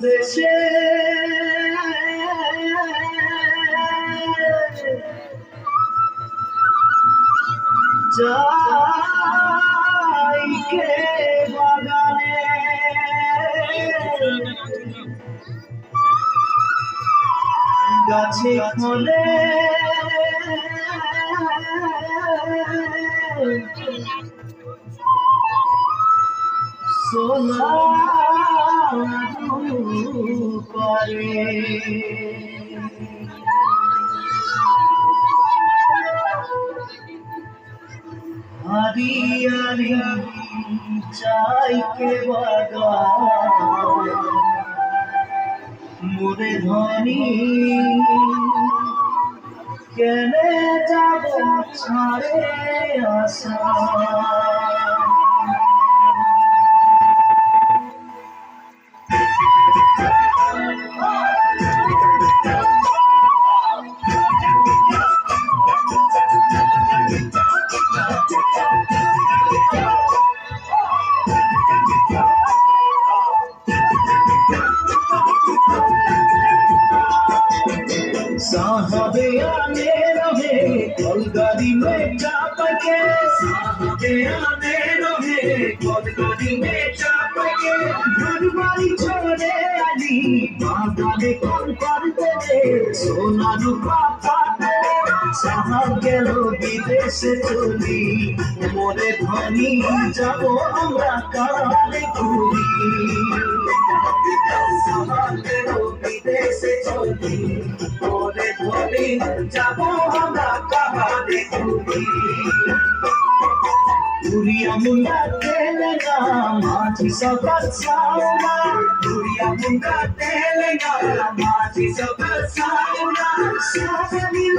দেশে যাই কে বাগানে গাছে খোলে সোনা করে হারিয়ারি চাই কে বাগান মোরে কেনে যাব ছাড়ে আসা साहबे आने रहे कलगाड़ी में चाप के साहबे आने रहे कलगाड़ी में चाप के घर बाड़ी छोड़े आली बागाने कौन कर दे सोना रूपा पाते সাহাব গেল বিদেশে চলি মনে ধনী যাব আমরা কালে ঘুরি সাহাব গেল বিদেশে চলি মনে ধনী যাব আমরা কালে ঘুরি Duria munda telenga, machi sabat sauna. Duria munda telenga, machi sabat sauna. Sabe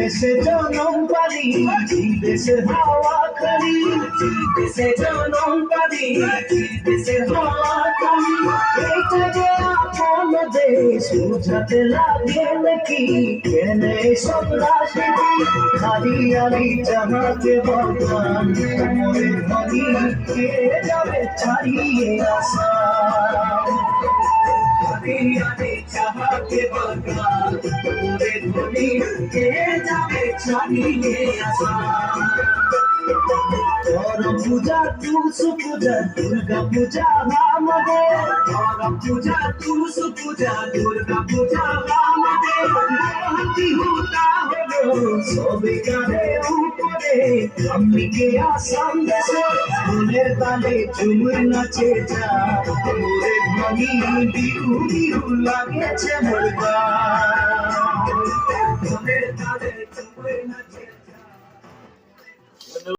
দেশে জনম পারি দেশে হাওয়া খালি, দেশে জনম পারি দেশে হাওয়া খালি। এইটা যে আপন দেশ, বুঝাতে লাগে নাকি? কেনে সব রাশিদি খালি বাগান মনে ধনী কে যাবে ছাড়িয়ে আসা पूजा ने पूजा दुर्गा पूजा राम दे। और पूजा तू सुपूजा दुर्गा पूजा राम दे। मोहती होता हो, सो बिगड़े उठ উপরে আম্মিকে আসাম দেশে ফুলের তালে ঝুমুর নাচে যা মোরে ধ্বনি বিহু বিহু লাগেছে গান তালে